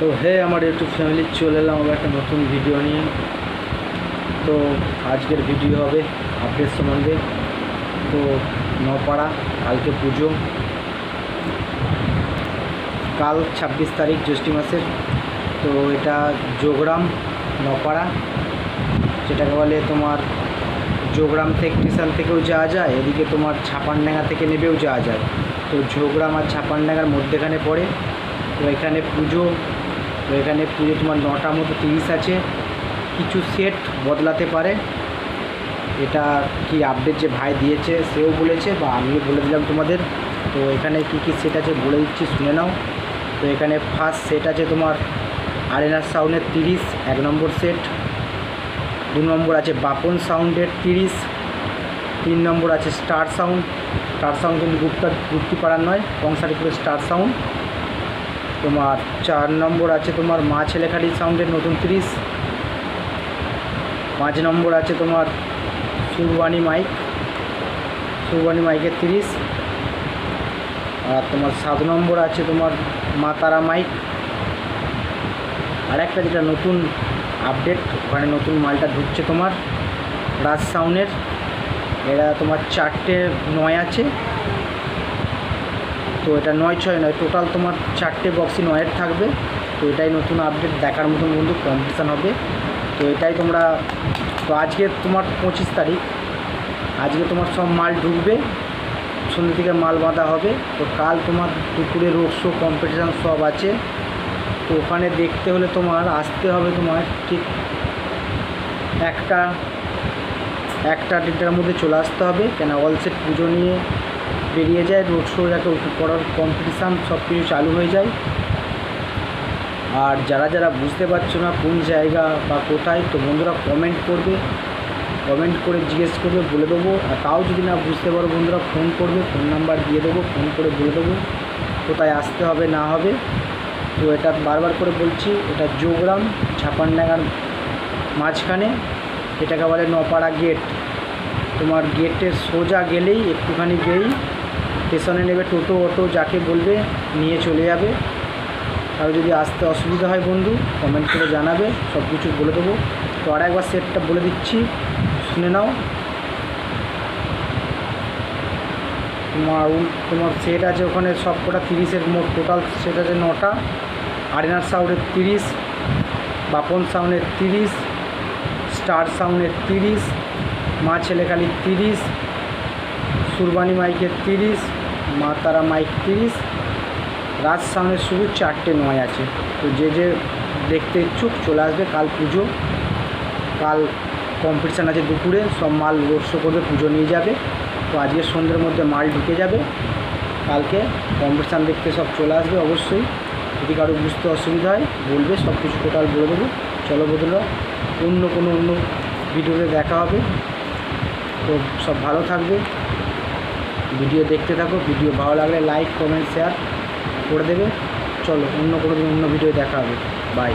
তো হে আমার YouTube family চলে এলাম আবার একটা নতুন ভিডিও নিয়ে। তো আজকের ভিডিও হবে আপডেট সম্বন্ধে। তো নপাড়া কালকে পুজো। কাল ছাব্বিশ তারিখ জ্যৈষ্ঠী মাসের। তো এটা যোগরাম নপাড়া যেটাকে বলে তোমার যোগরাম থেকে, স্টেশন থেকেও যাওয়া যায়। এদিকে তোমার ছাপানডাঙ্গা থেকে নেবেও যাওয়া যায়। তো যোগরাম আর ছাপানডাঙ্গার মধ্যেখানে পড়ে। তো এখানে পুজো তো এখানে পুজো তোমার নটা মতো তিরিশ আছে। কিছু সেট বদলাতে পারে। এটা কি আপডেট যে ভাই দিয়েছে, সেও বলেছে বা আমিও বলে দিলাম তোমাদের। তো এখানে কি কি সেট আছে বলে দিচ্ছি, শুনে নাও। তো এখানে ফার্স্ট সেট আছে তোমার আরেনার সাউন্ডের তিরিশ, এক নম্বর সেট দু নম্বর আছে বাপন সাউন্ডের তিরিশ। তিন নম্বর আছে স্টার সাউন্ড স্টার সাউন্ড কিন্তু গুপ্তা গুপ্তিপাড়ার নয় কংসারিপুরের স্টার সাউন্ড তোমার চার নম্বর আছে তোমার মা ছেলেখালি সাউন্ডের নতুন তিরিশ। পাঁচ নম্বর আছে তোমার সুরবাণী মাইক। সুরবাণী মাইকের তিরিশ। আর তোমার সাত নম্বর আছে তোমার মা তারা মাইক। আর একটা যেটা নতুন আপডেট ওখানে নতুন মালটা ঢুকছে তোমার। রাজ সাউন্ডের এরা তোমার চারটে নয় আছে। তো এটা নয় ছয় নয় টোটাল তোমার চারটে বক্সই নয়ের থাকবে। তো এটাই নতুন আপডেট দেখার মতন বন্ধু কম্পিটিশান হবে। তো এটাই তোমরা, তো আজকে তোমার পঁচিশ তারিখ। আজকে তোমার সব মাল ঢুকবে, সন্ধ্যে থেকে মাল বাঁধা হবে। তো কাল তোমার দুপুরে রোড শো কম্পিটিশান সব আছে। তো ওখানে দেখতে হলে তোমার, আসতে হবে তোমার ঠিক একটা একটা দেড়টার মধ্যে চলে আসতে হবে। কেন অলসেট পুজো নিয়ে বেরিয়ে যায় রোড শো উঠে পড়ার কম্পিটিশান সব কিছু চালু হয়ে যায়। আর যারা যারা বুঝতে পারছ না কোন জায়গা বা কোথায়, তো বন্ধুরা কমেন্ট করবে। কমেন্ট করে জিজ্ঞেস করবে, বলে দেবো। আর তাও যদি না বুঝতে পারো বন্ধুরা ফোন করবে ফোন নাম্বার দিয়ে দেবো ফোন করে বলে দেবো কোথায় আসতে হবে, না হবে। তো এটা বারবার করে বলছি, এটা যোগরাম ছাপানডাঙ্গার মাঝখানে, এটাকে বলে নপাড়া গেট তোমার গেটের সোজা গেলেই একটুখানি গেলেই স্টেশনে নেবে টোটো, অটো, যাকে বলবে নিয়ে চলে যাবে। আর যদি আসতে অসুবিধা হয় বন্ধু কমেন্ট করে জানাবে সব কিছু বলে দেবো। তো আর একবার সেটটা বলে দিচ্ছি, শুনে নাও। তোমার তোমার সেট আছে ওখানে সব কটা তিরিশের মোট টোটাল সেট আছে নটা। আরেনার সাউন্ডের তিরিশ, বাপন সাউন্ডের তিরিশ স্টার সাউন্ডের তিরিশ মা ছেলেখালির তিরিশ সুরবানি মাইকের তিরিশ, মা তারা মাইক তিরিশ রাজ সাউন্ডের শুধু চারটে নয় আছে। তো যে যে দেখতে ইচ্ছুক চলে আসবে, কাল পুজো, কাল কম্পিটিশান আছে দুপুরে, সব মাল রোড শো করবে, পুজো নিয়ে যাবে। তো আজকে সন্ধ্যের মধ্যে মাল ঢুকে যাবে। কালকে কম্পিটিশান দেখতে সব চলে আসবে অবশ্যই। যদি কারও বুঝতে অসুবিধা হয়, বলবে সব কিছু টোটাল বলে দেবো। চলো বদলা অন্য কোনো অন্য ভিডিওতে দেখা হবে। তো সব ভালো থাকবে। ভিডিও দেখতে থাকো, ভিডিও ভালো লাগলে লাইক কমেন্ট শেয়ার করে দেবে। চলো, অন্য কোনো দিন অন্য ভিডিও দেখা হবে। বাই